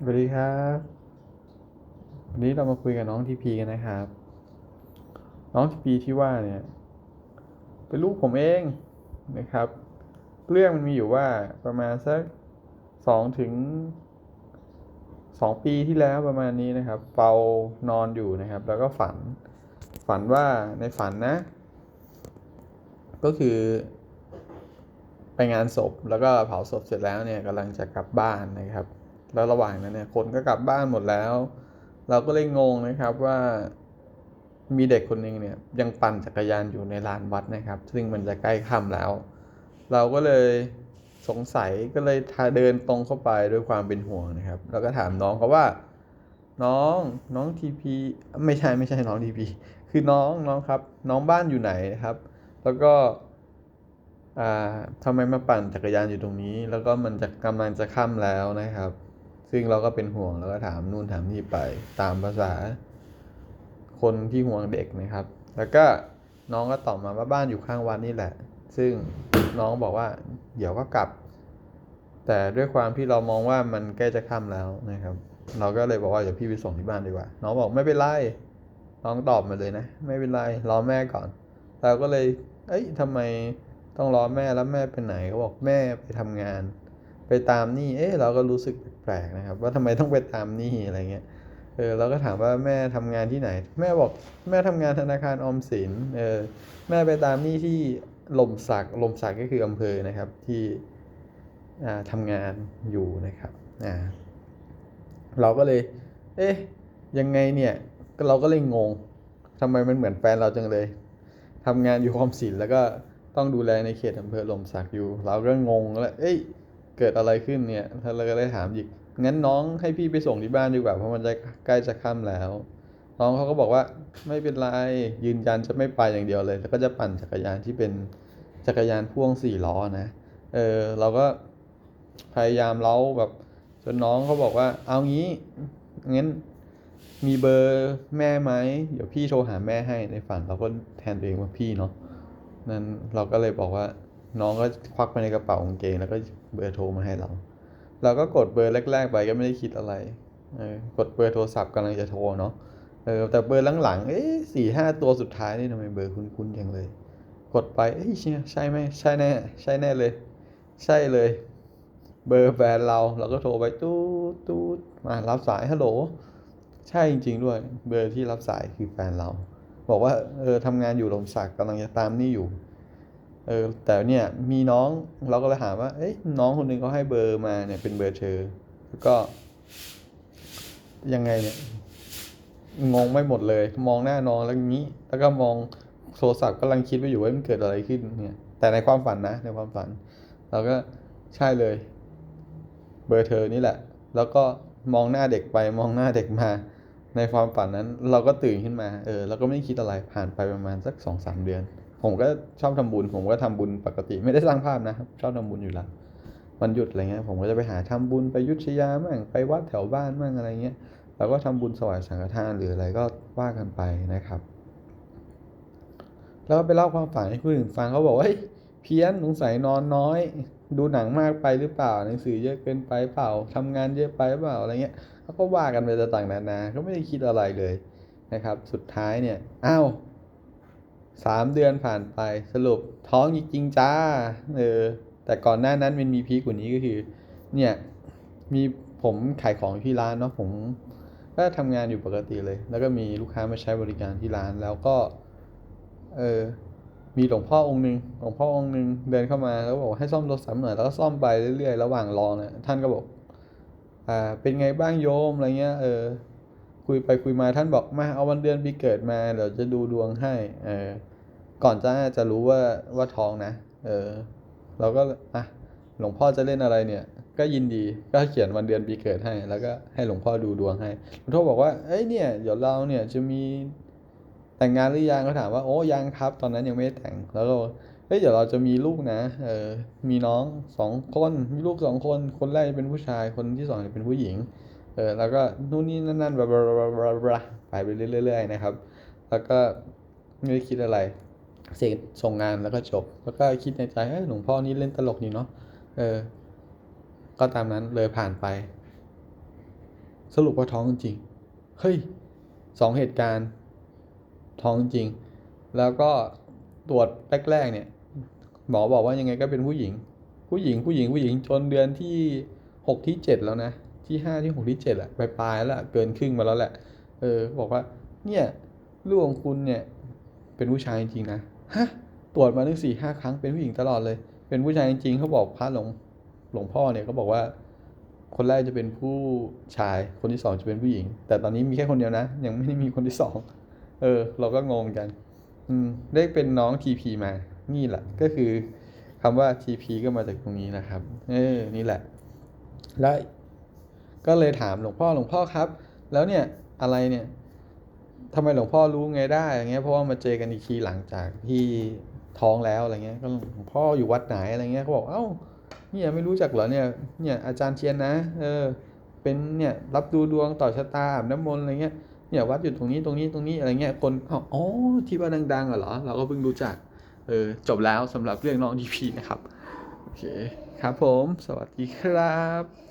สวัสดีครับ วันนี้เรามาคุยกับน้องทีพีกันนะครับ น้องทีพีที่ว่าเนี่ย เป็นลูกผมเองนะครับ เรื่องมันมีอยู่ว่าประมาณสักสองถึงสองปีที่แล้วประมาณนี้นะครับ เปานอนอยู่นะครับ แล้วก็ฝัน ฝันว่าในฝันนะ ก็คือไปงานศพแล้วก็เผาศพเสร็จแล้วเนี่ยกำลังจะกลับบ้านนะครับ แล้วระหว่างนั้นเนี่ยคนก็กลับบ้านหมดแล้ว เราก็เลยงงนะครับว่ามีเด็กคนหนึ่งเนี่ยยังปั่นจักรยานอยู่ในลานวัดนะครับ ซึ่งมันจะใกล้ค่ำแล้ว เราก็เลยสงสัยก็เลยเดินตรงเข้าไปด้วยความเป็นห่วงนะครับ แล้วก็ถามน้องเขาว่า น้องน้องทีพีไม่ใช่ไม่ใช่น้องทีพีคือน้องน้องครับ น้องบ้านอยู่ไหนนะครับ แล้วก็อ่าทำไมมาปั่นจักรยานอยู่ตรงนี้ แล้วก็มันจะกำลังจะค่ำแล้วนะครับ ซึ่งเราก็เป็นห่วงแล้วก็ถามนู่นถามนี่ไปตามภาษา คนที่ห่วงเด็กนะครับ แล้วก็น้องก็ตอบมาว่าบ้านอยู่ข้างวัดนี่แหละ ซึ่งน้องบอกว่าเดี๋ยวก็กลับ แต่ด้วยความที่เรามองว่ามันใกล้จะค่ำแล้วนะครับ เราก็เลยบอกว่าเดี๋ยวพี่ไปส่งที่บ้านดีกว่า น้องบอกไม่เป็นไร น้องตอบมาเลยนะ ไม่เป็นไรรอแม่ก่อน เราก็เลย เอ้ยทำไมต้องรอแม่แล้วแม่ไปไหนเขาบอกแม่ไปทำงาน ไปตามหนี้เอ๊ะเราก็รู้สึกแปลกนะครับ ว่าทำไมต้องไปตามหนี้อะไรเงี้ยเออเราก็ถามว่าแม่ทำงานที่ไหน แม่บอกแม่ทำงานธนาคารออมสินเออแม่ไปตามหนี้ที่หล่มสักหล่มสักก็คืออำเภอนะครับที่อ่าทำงานอยู่นะครับอ่าเราก็เลย เอ๊ะยังไงเนี่ยเราก็เลยงงทำไมมันเหมือนแฟนเราจังเลยทำงานอยู่ออมสินแล้วก็ต้องดูแลในเขตอำเภอหล่มสักอยู่ เราก็งงแล้วเอ้ย เกิดอะไรขึ้นเนี่ยเราก็เลยถามอีกงั้นน้องให้พี่ไปส่งที่บ้านดีกว่าเพราะมันจะใกล้จะค่ำแล้ว น้องเขาก็บอกว่าไม่เป็นไรยืนยันจะไม่ไปอย่างเดียวเลย แล้วก็จะปั่นจักรยานที่เป็นจักรยานพ่วงสี่ล้อนะเออเราก็พยายามเล้าแบบจนน้องเขาบอกว่าเอางี้งั้นมีเบอร์แม่ไหมเดี๋ยวพี่โทรหาแม่ให้ในฝันเราก็แทนตัวเองว่าพี่เนาะนั้นเราก็เลยบอกว่า น้องก็ควักไปในกระเป๋ากางเกง แล้วก็เบอร์โทรมาให้เรา เราก็กดเบอร์แรก ๆ ไปก็ไม่ได้คิดอะไรเออกดเบอร์โทรศัพท์กำลังจะโทรเนาะเออแต่เบอร์หลังๆเอ๊ะสี่ห้าตัวสุดท้ายนี่ทำไมเบอร์คุ้นๆจังเลย กดไปเอ้ยเชี่ยใช่ไหมใช่แน่ ใช่แน่เลย ใช่เลย เบอร์แฟนเราเราก็โทรไปตู้ตู้มารับสายฮัลโหลใช่จริง ๆ ด้วย เบอร์ที่รับสายคือแฟนเรา บอกว่าเออทำงานอยู่ลมสักกำลังจะตามนี่อยู่ เออแต่เนี่ยมีน้องเราก็เลยถามว่าเอ้ยน้องคนหนึงเขาให้เบอร์มาเนี่ยเป็นเบอร์เธอแล้วก็ ยังไงเนี่ยงงไม่หมดเลย มองหน้าน้องแล้วงนี้ แล้วก็มองโทรศัพท์กำลังคิดว่าอยู่ว่ามันเกิดอะไรขึ้นเนี่ย แต่ในความฝันนะ ในความฝัน เราก็ใช่เลย เบอร์เธอนี่แหละ แล้วก็มองหน้าเด็กไปมองหน้าเด็กมา ในความฝันนั้น เราก็ตื่นขึ้นมา เออเราก็ไม่คิดอะไรผ่านไปประมาณสักสองสามเดือน ผมก็ชอบทำบุญ ผมก็ทำบุญปกติ ไม่ได้สร้างภาพนะครับชอบทำบุญอยู่แล้ววันหยุดอะไรเงี้ยผมก็จะไปหาทำบุญไปยุทธยามั่งไปวัดแถวบ้านมั่งอะไรเงี้ยเราก็ทำบุญสวายสังฆทานหรืออะไรก็ว่ากันไปนะครับ แล้วก็ไปเล่าความฝันให้คนอื่นฟังเขาบอกว่าเฮ้ยเพี้ยนสงสัยนอนน้อย ดูหนังมากไปหรือเปล่าหนังสือเยอะเกินไปเปล่าทำงานเยอะไปเปล่าอะไรเงี้ยเขาก็ว่ากันไปต่างๆนานาก็ไม่ได้คิดอะไรเลยนะครับ สุดท้ายเนี่ยอ้าว สามเดือนผ่านไปสรุปท้องจริงๆจ้าเออแต่ก่อนหน้านั้นมันมีพีกว่านี้ก็คือ เนี่ยมีผมขายของที่ร้านเนาะผมก็ทำงานอยู่ปกติเลย แล้วก็มีลูกค้ามาใช้บริการที่ร้านแล้วก็ เออมีหลวงพ่อองค์หนึ่งหลวงพ่อองค์หนึ่งเดินเข้ามาแล้วบอกให้ซ่อมโทรศัพท์หน่อยแล้วก็ซ่อมไปเรื่อยๆระหว่างรอเนี่ยท่านก็บอก อ่า เป็นไงบ้างโยมอะไรเงี้ย เออ คุยไปคุยมาท่านบอกมาเอาวันเดือนปีเกิดมาเดี๋ยวจะดูดวงให้ เออ ก่อนจะจะรู้ว่าว่าท้องนะ เออ เราก็อะหลวงพ่อจะเล่นอะไรเนี่ย ก็ยินดีก็เขียนวันเดือนปีเกิดให้ แล้วก็ให้หลวงพ่อดูดวงให้หลวงพ่อบอกว่าเอ้ยเนี่ยเดี๋ยวเราเนี่ยจะมีแต่งงานหรือยังเขาถามว่าโอ้ยังครับ ตอนนั้นยังไม่แต่งแล้วก็บอกเฮ้ยเดี๋ยวเราจะมีลูกนะเออมีน้องสองคนมีลูกสองคน คนแรกเป็นผู้ชายคนที่สองเป็นผู้หญิงเออแล้วก็นู่นนี่นั่นนั่นบลาบลาบลาบลาบลาไปไปเรื่อยๆนะครับ แล้วก็ไม่ได้คิดอะไร เสร็จส่งงานแล้วก็จบ แล้วก็คิดในใจเฮ้ยหลวงพ่อนี่เล่นตลกนี่เนาะเออ ก็ตามนั้นเลยผ่านไป สรุปว่าท้องจริงเฮ้ยสองเหตุการณ์ ท้องจริง แล้วก็ตรวจแรกๆเนี่ย หมอบอกว่ายังไงก็เป็นผู้หญิง ผู้หญิงผู้หญิงผู้หญิงจนเดือนที่หกที่เจ็ดแล้วนะที่ห้าที่หกที่เจ็ดอะปลายๆแล้วเกินครึ่งมาแล้วแหละ เออ บอกว่า เนี่ยลูกของคุณเนี่ย เป็นผู้ชายจริงๆนะ ฮะตรวจมาตั้งสี่ห้าครั้งเป็นผู้หญิงตลอดเลย เป็นผู้ชายจริงๆเขาบอกพระหลวงหลวงพ่อเนี่ยเขาบอกว่า คนแรกจะเป็นผู้ชายคนที่สองจะเป็นผู้หญิง แต่ตอนนี้มีแค่คนเดียวนะ ยังไม่ได้มีคนที่สองเออ เราก็งงกัน อืมได้เป็นน้องทีพีมา นี่แหละ ก็คือคำว่าทีพีก็มาจากตรงนี้นะครับ เออนี่แหละ แล้วก็เลยถามหลวงพ่อหลวงพ่อครับ แล้วเนี่ยอะไรเนี่ย ทำไมหลวงพ่อรู้ไงได้อย่างเงี้ยเพราะว่ามาเจอกันอีกทีหลังจากที่ท้องแล้วอะไรเงี้ยก็หลวงพ่ออยู่วัดไหนอะไรเงี้ยเขาบอกเอ้าเนี่ยไม่รู้จักเหรอเนี่ยเนี่ยอาจารย์เทียนนะเออเป็นเนี่ยรับดูดวงต่อชะตาอาบน้ำมนต์อะไรเงี้ยเนี่ยวัดอยู่ตรงนี้ตรงนี้ตรงนี้อะไรเงี้ยคนอ้าวอ๋อที่ว่าดังๆเหรอเราก็เพิ่งรู้จักเออจบแล้วสำหรับเรื่องน้องดีพีนะครับ โอเค ครับผม สวัสดีครับ